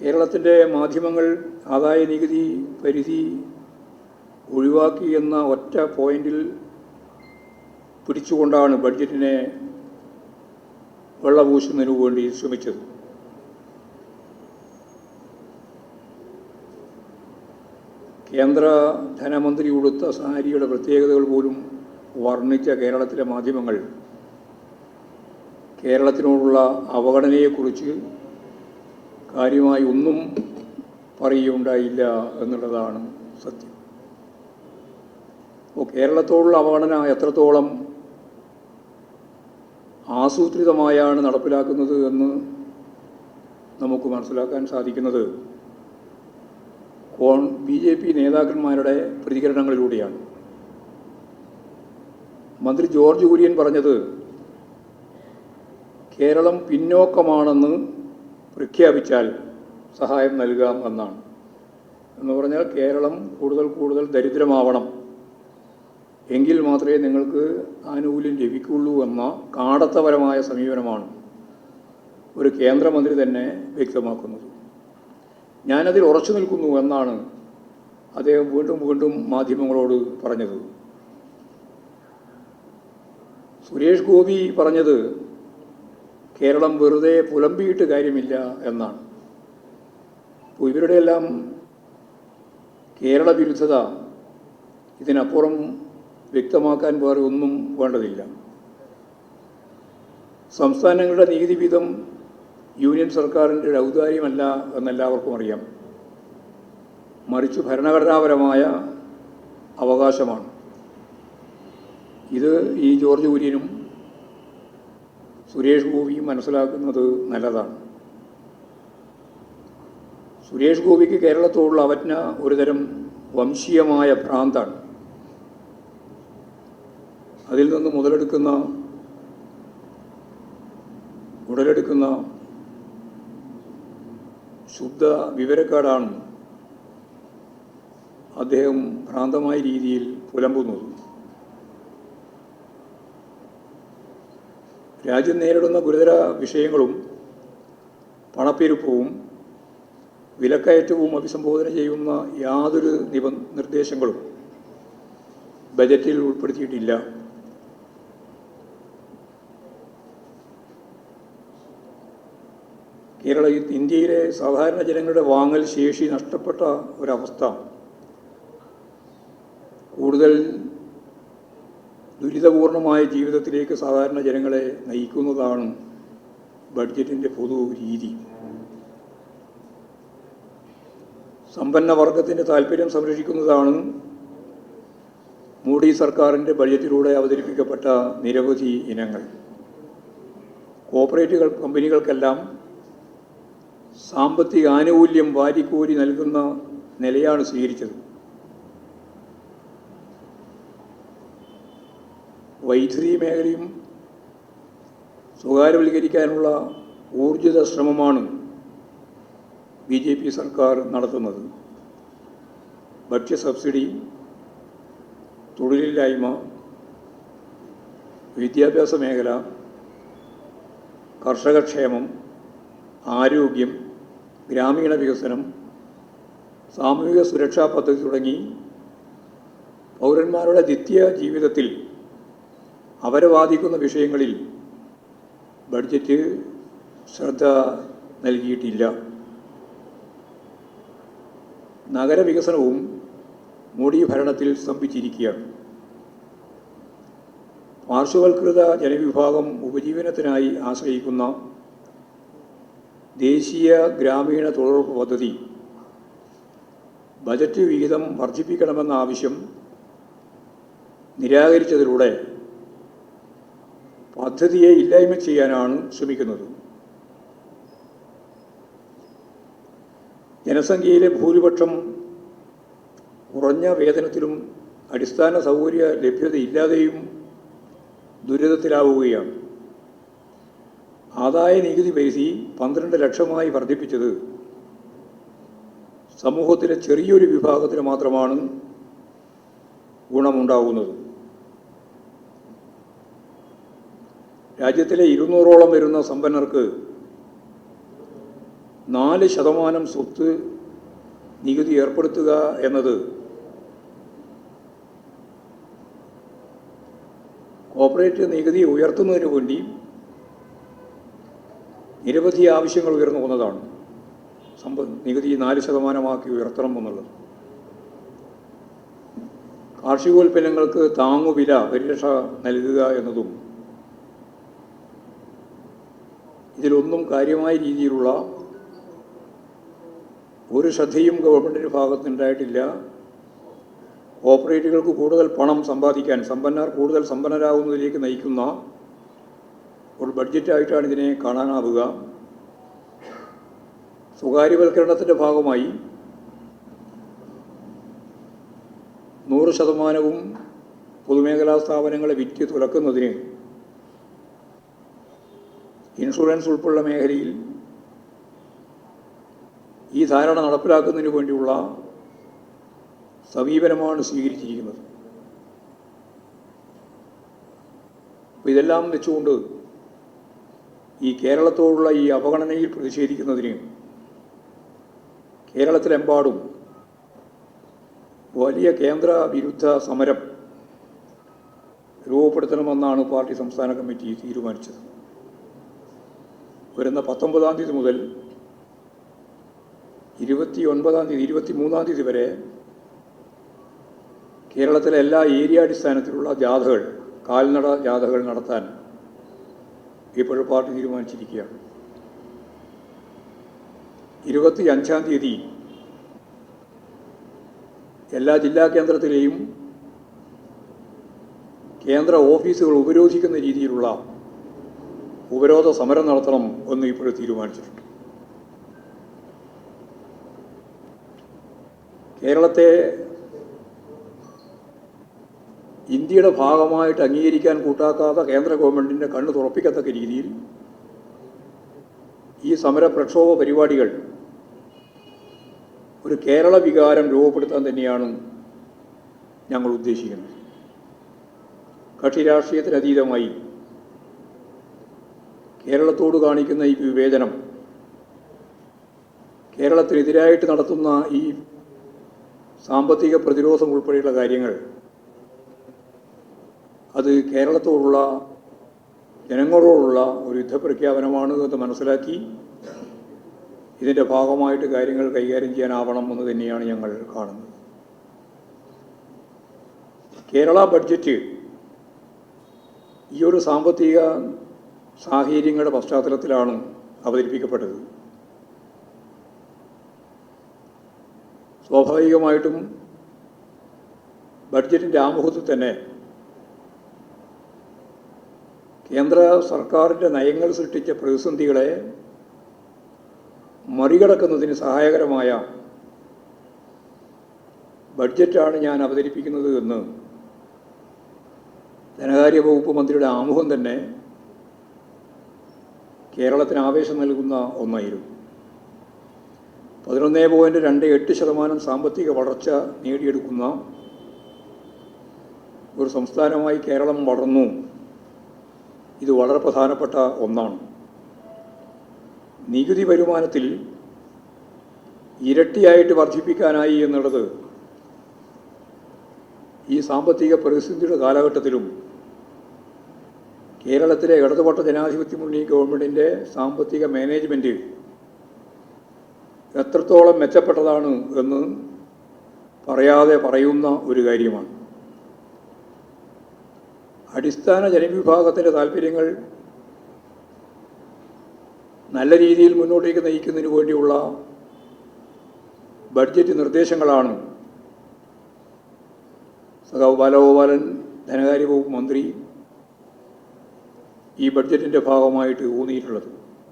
കേരളത്തിന്റെ മാധ്യമങ്ങൾ ആദായ നികുതി പരിധി ഒഴിവാക്കി എന്ന ഒറ്റ പോയിന്റിൽ പിടിച്ചുകൊണ്ടാണ് ബഡ്ജറ്റിനെ വെള്ളപൂശുന്നതിനു വേണ്ടി ശ്രമിച്ചത്. കേന്ദ്ര ധനമന്ത്രി ഉടുത്ത സാരിയുടെ പ്രത്യേകതകൾ പോലും വർണിച്ച കേരളത്തിലെ മാധ്യമങ്ങൾ കേരളത്തിനോടുള്ള അവഗണനയെക്കുറിച്ച് കാര്യമായി ഒന്നും പറയുകയുണ്ടായില്ല എന്നുള്ളതാണ് സത്യം. അപ്പോൾ കേരളത്തോടുള്ള അവഗണന എത്രത്തോളം ആസൂത്രിതമായാണ് നടപ്പിലാക്കുന്നത് എന്ന് നമുക്ക് മനസ്സിലാക്കാൻ സാധിക്കുന്നത് കോൺ ബി ജെ പി നേതാക്കന്മാരുടെ പ്രതികരണങ്ങളിലൂടെയാണ്. മന്ത്രി ജോർജ് കുര്യൻ പറഞ്ഞത് കേരളം പിന്നോക്കമാണെന്ന് പ്രഖ്യാപിച്ചാൽ സഹായം നൽകാം എന്നാണ്. എന്ന് പറഞ്ഞാൽ കേരളം കൂടുതൽ കൂടുതൽ ദരിദ്രമാവണം. എങ്കിൽ മാത്രമേ നിങ്ങൾക്ക് ആനുകൂല്യം ലഭിക്കുള്ളൂ എന്ന കാടത്തപരമായ സമീപനമാണ് ഒരു കേന്ദ്രമന്ത്രി തന്നെ വ്യക്തമാക്കുന്നത്. ഞാനതിൽ ഉറച്ചു നിൽക്കുന്നു എന്നാണ് അദ്ദേഹം വീണ്ടും വീണ്ടും മാധ്യമങ്ങളോട് പറഞ്ഞത്. സുരേഷ് ഗോപി പറഞ്ഞത് കേരളം വെറുതെ പുലമ്പിയിട്ട് കാര്യമില്ല എന്നാണ്. അപ്പോൾ ഇവരുടെയെല്ലാം കേരള വിരുദ്ധത ഇതിനപ്പുറം വ്യക്തമാക്കാൻ വേറെ ഒന്നും വേണ്ടതില്ല. സംസ്ഥാനങ്ങളുടെ നികുതി യൂണിയൻ സർക്കാരിന്റെ ഒരു ഔദാര്യമല്ല എന്നെല്ലാവർക്കും അറിയാം. മറിച്ച് ഭരണഘടനാപരമായ അവകാശമാണ്. ഇത് ഈ ജോർജ് കുര്യനും സുരേഷ് ഗോപിയും മനസ്സിലാക്കുന്നത് നല്ലതാണ്. സുരേഷ് ഗോപിക്ക് കേരളത്തോടുള്ള അവജ്ഞ ഒരുതരം വംശീയമായ ഭ്രാന്താണ്. അതിൽ നിന്ന് മുതലെടുക്കുന്ന ഉടലെടുക്കുന്ന ശുദ്ധ വിവരക്കാടാണ് അദ്ദേഹം ഭ്രാന്തമായ രീതിയിൽ പുലമ്പുന്നത്. രാജ്യം നേരിടുന്ന ഗുരുതര വിഷയങ്ങളും പണപ്പെരുപ്പവും വിലക്കയറ്റവും അഭിസംബോധന ചെയ്യുന്ന യാതൊരു നിബ നിർദ്ദേശങ്ങളും ബജറ്റിൽ ഉൾപ്പെടുത്തിയിട്ടില്ല. കേരള ഇന്ത്യയിലെ സാധാരണ ജനങ്ങളുടെ വാങ്ങൽ ശേഷി നഷ്ടപ്പെട്ട ഒരവസ്ഥ. കൂടുതൽ ദുരിതപൂർണമായ ജീവിതത്തിലേക്ക് സാധാരണ ജനങ്ങളെ നയിക്കുന്നതാണ് ബഡ്ജറ്റിന്റെ പൊതു രീതി. സമ്പന്ന വർഗത്തിന്റെ താല്പര്യം സംരക്ഷിക്കുന്നതാണ് മോഡി സർക്കാരിന്റെ ബഡ്ജറ്റിലൂടെ അവതരിപ്പിക്കപ്പെട്ട നിരവധി ഇനങ്ങൾ. കോപ്പറേറ്റുകൾ കമ്പനികൾക്കെല്ലാം സാമ്പത്തിക ആനുകൂല്യം വാരിക്കോരി നൽകുന്ന നിലയാണ് സ്വീകരിച്ചത്. വൈദ്യുതി മേഖലയും സ്വകാര്യവൽക്കരിക്കാനുള്ള ഊർജിത ശ്രമമാണ് ബി ജെ പി സർക്കാർ നടത്തുന്നത്. ഭക്ഷ്യ സബ്സിഡി തൊഴിലില്ലായ്മ വിദ്യാഭ്യാസ മേഖല കർഷകക്ഷേമം ആരോഗ്യം ഗ്രാമീണ വികസനം സാമൂഹിക സുരക്ഷാ പദ്ധതി തുടങ്ങി പൗരന്മാരുടെ നിത്യ ജീവിതത്തിൽ അവരെ ബാധിക്കുന്ന വിഷയങ്ങളിൽ ബഡ്ജറ്റ് ശ്രദ്ധ നൽകിയിട്ടില്ല. നഗരവികസനവും മോഡി ഭരണത്തിൽ സ്തംഭിച്ചിരിക്കുകയാണ്. പാർശ്വവൽകൃത ജനവിഭാഗം ഉപജീവനത്തിനായി ആശ്രയിക്കുന്ന ദേശീയ ഗ്രാമീണ തൊഴിലുറപ്പ് പദ്ധതി ബജറ്റ് വിഹിതം വർദ്ധിപ്പിക്കണമെന്ന ആവശ്യം നിരാകരിച്ചതിലൂടെ പദ്ധതിയെ ഇല്ലായ്മ ചെയ്യാനാണ് ശ്രമിക്കുന്നത്. ജനസംഖ്യയിലെ ഭൂരിപക്ഷം കുറഞ്ഞ വേതനത്തിലും അടിസ്ഥാന സൗകര്യ ലഭ്യതയില്ലാതെയും ദുരിതത്തിലാവുകയാണ്. ആദായ നികുതി പരിധി പന്ത്രണ്ട് ലക്ഷമായി വർദ്ധിപ്പിച്ചത് സമൂഹത്തിലെ ചെറിയൊരു വിഭാഗത്തിന് മാത്രമാണ് ഗുണമുണ്ടാകുന്നത് രാജ്യത്തിലെ ഇരുന്നൂറോളം വരുന്ന സമ്പന്നർക്ക് നാല് ശതമാനം സ്വത്ത് നികുതി ഏർപ്പെടുത്തുക എന്നത് കോർപ്പറേറ്റ് നികുതി ഉയർത്തുന്നതിന് വേണ്ടി നിരവധി ആവശ്യങ്ങൾ ഉയർന്നു വന്നതാണ്. സമ്പ നികുതി നാല് ശതമാനമാക്കി ഉയർത്തണം എന്നുള്ളത്. കാർഷികോൽപ്പന്നങ്ങൾക്ക് താങ്ങുവില പരിരക്ഷ നൽകുക എന്നതും ഇതിലൊന്നും കാര്യമായ രീതിയിലുള്ള ഒരു ശ്രദ്ധയും ഗവൺമെന്റിന്റെ ഭാഗത്തുനിന്നുണ്ടായിട്ടില്ല. ഓപ്പറേറ്റുകൾക്ക് കൂടുതൽ പണം സമ്പാദിക്കാൻ സമ്പന്നർ കൂടുതൽ സമ്പന്നരാകുന്നതിലേക്ക് നയിക്കുന്ന ഒരു ബഡ്ജറ്റായിട്ടാണ് ഇതിനെ കാണാനാവുക. സ്വകാര്യവൽക്കരണത്തിന്റെ ഭാഗമായി നൂറ് ശതമാനവും പൊതുമേഖലാ സ്ഥാപനങ്ങളെ വിറ്റ് തുറക്കുന്നതിന് ഇൻഷുറൻസ് ഉൾപ്പെടെയുള്ള മേഖലയിൽ ഈ ധാരണ നടപ്പിലാക്കുന്നതിന് വേണ്ടിയുള്ള സമീപനമാണ് സ്വീകരിച്ചിരിക്കുന്നത്. അപ്പോൾ ഇതെല്ലാം വെച്ചുകൊണ്ട് ഈ കേരളത്തോടുള്ള ഈ അവഗണനയിൽ പ്രതിഷേധിക്കുന്നതിന് കേരളത്തിലെമ്പാടും വലിയ കേന്ദ്ര വിരുദ്ധ സമരം രൂപപ്പെടുത്തണമെന്നാണ് പാർട്ടി സംസ്ഥാന കമ്മിറ്റി തീരുമാനിച്ചത്. വരുന്ന പത്തൊമ്പതാം തീയതി മുതൽ ഇരുപത്തി ഒൻപതാം തീയതി ഇരുപത്തി മൂന്നാം തീയതി വരെ കേരളത്തിലെ എല്ലാ ഏരിയ അടിസ്ഥാനത്തിലുള്ള ജാഥകൾ കാൽനട ജാഥകൾ നടത്താൻ ഇപ്പോൾ പാർട്ടി തീരുമാനിച്ചിരിക്കുകയാണ്. ഇരുപത്തി അഞ്ചാം തീയതി എല്ലാ ജില്ലാ കേന്ദ്രത്തിലെയും കേന്ദ്ര ഓഫീസുകൾ ഉപരോധിക്കുന്ന രീതിയിലുള്ള ഉപരോധ സമരം നടത്തണം എന്ന് ഇപ്പോൾ തീരുമാനിച്ചിട്ടുണ്ട്. കേരളത്തെ ഇന്ത്യയുടെ ഭാഗമായിട്ട് അംഗീകരിക്കാൻ കൂട്ടാക്കാത്ത കേന്ദ്ര ഗവൺമെന്റിന്റെ കണ്ണ് തുറപ്പിക്കത്തക്ക രീതിയിൽ ഈ സമര പ്രക്ഷോഭ പരിപാടികൾ ഒരു കേരള വികാരം രൂപപ്പെടുത്താൻ തന്നെയാണ് ഞങ്ങൾ ഉദ്ദേശിക്കുന്നത്. കക്ഷി രാഷ്ട്രീയത്തിനതീതമായി കേരളത്തോട് കാണിക്കുന്ന ഈ വിവേചനം കേരളത്തിനെതിരായിട്ട് നടത്തുന്ന ഈ സാമ്പത്തിക പ്രതിരോധം ഉൾപ്പെടെയുള്ള കാര്യങ്ങൾ അത് കേരളത്തോടുള്ള ജനങ്ങളോടുള്ള ഒരു യുദ്ധപ്രഖ്യാപനമാണ് എന്ന് മനസ്സിലാക്കി ഇതിന്റെ ഭാഗമായിട്ട് കാര്യങ്ങൾ കൈകാര്യം ചെയ്യാനാവണം എന്ന് തന്നെയാണ് ഞങ്ങൾ കാണുന്നത്. കേരള ബഡ്ജറ്റ് ഈ ഒരു സാമ്പത്തിക സാഹചര്യങ്ങളുടെ പശ്ചാത്തലത്തിലാണ് അവതരിപ്പിക്കപ്പെട്ടത്. സ്വാഭാവികമായിട്ടും ബഡ്ജറ്റിന്റെ ആമുഖത്തിൽ തന്നെ കേന്ദ്ര സർക്കാരിന്റെ നയങ്ങൾ സൃഷ്ടിച്ച പ്രതിസന്ധികളെ മറികടക്കുന്നതിന് സഹായകരമായ ബഡ്ജറ്റാണ് ഞാൻ അവതരിപ്പിക്കുന്നത് എന്ന് ധനകാര്യ വകുപ്പ് മന്ത്രിയുടെ ആമുഖം തന്നെ കേരളത്തിന് ആവേശം നൽകുന്ന ഒന്നായിരുന്നു. പതിനൊന്ന് പോയിന്റ് രണ്ട് എട്ട് ശതമാനം സാമ്പത്തിക വളർച്ച നേടിയെടുക്കുന്ന ഒരു സംസ്ഥാനമായി കേരളം വളർന്നു. ഇത് വളരെ പ്രധാനപ്പെട്ട ഒന്നാണ്. നികുതി വരുമാനത്തിൽ ഇരട്ടിയായിട്ട് വർദ്ധിപ്പിക്കാനായി എന്നുള്ളത് ഈ സാമ്പത്തിക പ്രതിസന്ധിയുടെ കാലഘട്ടത്തിലും കേരളത്തിലെ ഇടതുപക്ഷ ജനാധിപത്യ മുന്നണി ഗവൺമെന്റിന്റെ സാമ്പത്തിക മാനേജ്മെന്റ് എത്രത്തോളം മെച്ചപ്പെട്ടതാണ് എന്ന് പറയാതെ പറയുന്ന ഒരു കാര്യമാണ്. അടിസ്ഥാന ജനവിഭാഗത്തിന്റെ താല്പര്യങ്ങൾ നല്ല രീതിയിൽ മുന്നോട്ടേക്ക് നയിക്കുന്നതിന് വേണ്ടിയുള്ള ബഡ്ജറ്റ് നിർദ്ദേശങ്ങളാണ് സഖാവ് ബാലഗോപാലൻ ധനകാര്യ വകുപ്പ് മന്ത്രി ഈ ബഡ്ജറ്റിന്റെ ഭാഗമായിട്ട് ഊന്നിയിട്ടുള്ളത്.